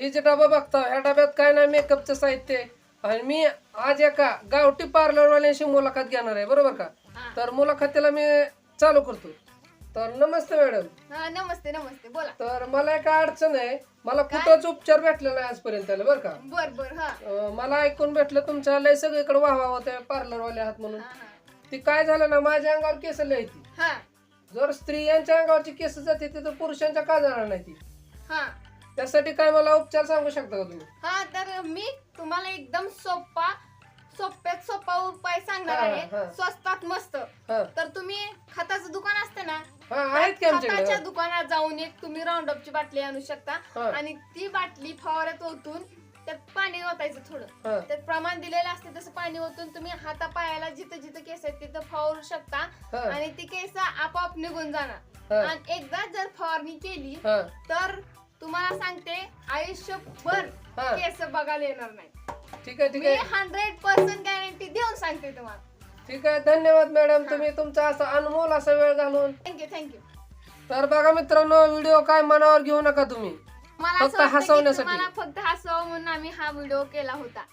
हे जे डबा बघता ह्या डब्यात काय नाही मेकअपचं साहित्य आहे. आणि मी आज एका गावठी पार्लरवाल्यांशी मुलाखत घेणार आहे बरोबर का. तर मुलाखतीला मी चालू करतो तर नमस्ते मॅडम. हा नमस्ते नमस्ते बोला. तर मला एक अडचण आहे. मला कुठंच उपचार भेटला नाही आजपर्यंत बरं का? बर बर हा. अं, मला ऐकून भेटलं तुमच्या लय सगळीकडे वाहवा होत्या पार्लरवाले आहात म्हणून. हा, ती काय झालं ना माझ्या अंगावर केस लय ती हा. जर स्त्रियांच्या अंगावरची केस जाते तर पुरुषांच्या का जाणार नाही ती हा. त्यासाठी काय मला उपचार सांगू शकता का तुम्ही? हा तर मी तुम्हाला एकदम सोपा सोप्यात सोपा उपाय सांगणार हा, हा, आहे. स्वस्तात मस्त. हा. तर तुम्ही खताचं दुकान असते ना हा आहेत की त्या आमच्याकडे? खताच्या दुकानात जाऊन एक तुम्ही राऊंड ची बाटली आणू शकता. हा. आणि ती बाटली फवाऱ्यात ओतून त्यात पाणी ओतायचं थोडं. हा. त्यात प्रमाण दिलेलं असते तसं पाणी ओतून तुम्ही हाता पायाला जिथं जिथं केस आहेत तिथं फवारू शकता. हा. आणि ती केस आपोआप निघून जाणार. हा. आणि एकदा जर फवारणी केली हा. तर तुम्हाला सांगते आयुष्यभर हा. केस बघायला येणार नाही. ठीक आहे ठीक मी आहे. हंड्रेड पर्सेंट गॅरंटी देऊन सांगते तुम्हाला. ठीक आहे धन्यवाद मॅडम तुम्ही तुमचा असा अनमोल असा वेळ घालून. थँक्यू थँक्यू तर बघा मित्रांनो व्हिडिओ काय मनावर घेऊ नका तुम्ही. मला फक्त असं वाटतं की हसवण्यासाठी. तुम्हाला फक्त हसव म्हणून आम्ही हा व्हिडिओ केला होता.